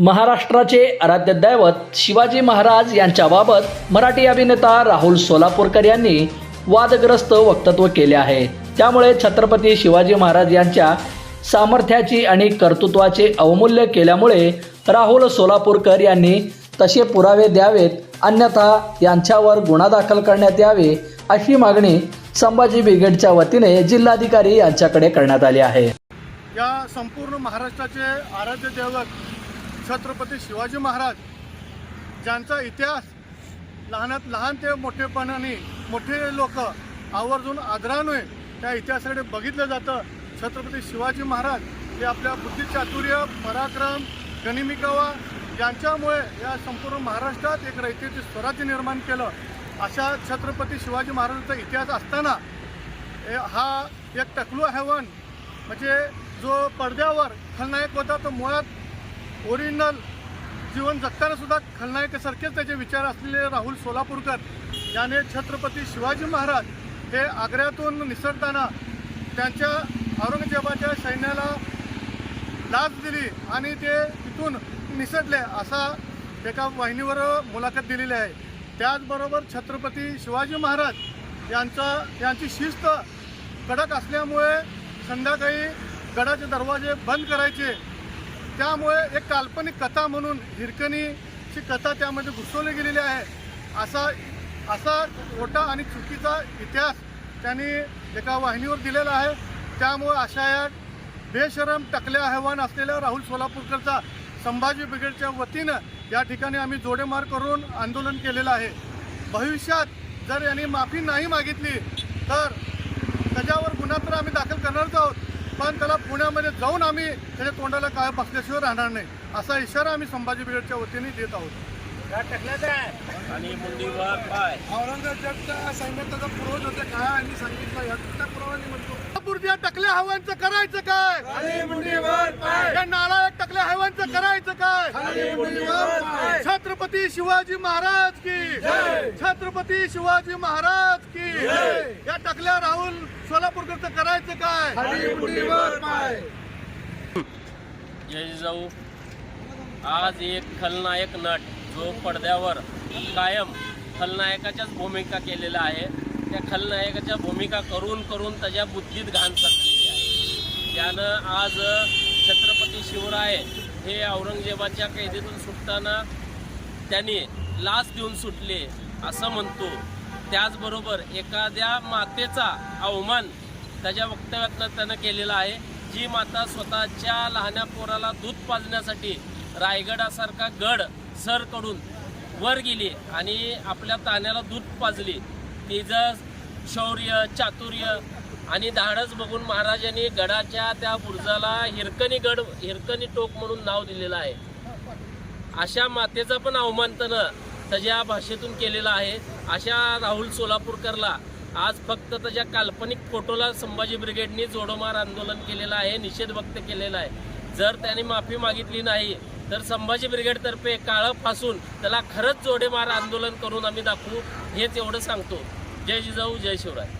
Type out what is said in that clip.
महाराष्ट्राचे आराध्य दैवत शिवाजी महाराज यांच्याबाबत मराठी अभिनेता राहुल सोलापूरकर यांनी वादग्रस्त वक्तव्य केले आहे. त्यामुळे छत्रपती शिवाजी महाराज यांच्या सामर्थ्याची आणि कर्तृत्वाचे अवमूल्य केल्यामुळे राहुल सोलापूरकर यांनी तसे पुरावे द्यावेत अन्यथा यांच्यावर गुन्हा दाखल करण्यात यावे अशी मागणी संभाजी ब्रिगेडच्या वतीने जिल्हाधिकारी यांच्याकडे करण्यात आली आहे. या संपूर्ण महाराष्ट्राचे आराध्य दैवत छत्रपती शिवाजी महाराज ज्यांचा इतिहास लहानात लहान ते मोठेपणाने मोठे लोक आवर्जून आदराने त्या इतिहासाकडे बघितलं जातं छत्रपती शिवाजी महाराज हे आपल्या बुद्धिचातुर्य पराक्रम गणिमिकावा यांच्यामुळे या संपूर्ण महाराष्ट्रात एक रयतेचे स्वराज्य निर्माण केलं. अशा छत्रपती शिवाजी महाराजांचा इतिहास असताना हा एक टकलू हैवान म्हणजे जो पडद्यावर खलनायक होता तो मुळात ओरिजिनल जीवन जगतानासुद्धा खलनायकासारखेच त्याचे विचार असलेले राहुल सोलापूरकर याने छत्रपती शिवाजी महाराज हे आग्र्यातून निसटताना त्यांच्या औरंगजेबाच्या सैन्याला लाच दिली आणि ते तिथून निसटले असा एका वाहिनीवर मुलाखत दिलेली आहे. त्याचबरोबर छत्रपती शिवाजी महाराज यांचा यांची शिस्त कडक असल्यामुळे संध्याकाळी गडाचे दरवाजे बंद करायचे. त्यामुळे एक काल्पनिक कथा म्हणून हिरकणीची कथा त्यामध्ये घुसवली गेलेली आहे. असा असा खोटा आणि चुकीचा इतिहास त्यांनी एका वाहिनीवर दिलेला आहे. त्यामुळे अशा या बेशरम टकल्या आव्हान असलेल्या राहुल सोलापूरकरचा संभाजी ब्रिगेडच्या वतीनं या ठिकाणी आम्ही जोडेमार करून आंदोलन केलेलं आहे. भविष्यात जर यांनी माफी नाही मागितली तर त्याच्यावर गुन्हा तर आम्ही दाखल करणारच आहोत. पण त्याला पुण्यामध्ये जाऊन आम्ही त्याच्या तोंडाला काय बसल्याशिवाय राहणार नाही. असा इशारा आम्ही संभाजी ब्रिगेडच्या वतीने देत आहोत. आणि मुंडीवर पाय. औरंगजेबच्या सैन्याचा पूर्वज होते. काय आणि सांगितलं? या पुरावानी म्हणतो? या टकल्या हवांचं करायचं काय? या हवांचं करायचं काय? छत्रपती शिवाजी महाराज की. छत्रपती शिवाजी महाराज की. या टकल्या राहुल सोलापूरकरचं करायचं काय? जय जाऊ आज एक खलनायक नट जो पडद्यावर कायम खलनायकाच्याच भूमिका केलेला आहे. त्या खलनायकाच्या भूमिका करून करून त्याच्या बुद्धीत घाण साचलेली आहे. त्यानं आज छत्रपती शिवराय हे औरंगजेबाच्या कैदेतून सुटताना त्यांनी लाच देऊन सुटले असं म्हणतो. त्याचबरोबर एखाद्या मातेचा अवमान त्याच्या वक्तव्यातनं त्यानं केलेला आहे. जी माता स्वतःच्या लहान्या पोराला दूध पाजण्यासाठी रायगडासारखा गड सरकडून वर गेली आणि आपल्या ताण्याला दूध पाजली. तिचं शौर्य चातुर्य आणि धाडस बघून महाराजांनी गडाच्या त्या बुर्जाला हिरकणी गड हिरकणी टोक म्हणून नाव दिलेलं आहे. अशा मातेचा पण अवमान त्यानं त्याच्या भाषेतून केलेला आहे. अशा राहुल सोलापूरकरला आज फक्त त्याच्या काल्पनिक फोटोला संभाजी ब्रिगेडनी जोडोमार आंदोलन केलेलं आहे निषेध व्यक्त केलेला आहे. जर त्याने माफी मागितली नाही तर संभाजी ब्रिगेडतर्फे काळं फासून त्याला खरंच जोडेमार आंदोलन करून आम्ही दाखवू हेच एवढं सांगतो. जय जिजाऊ जय शिवराय.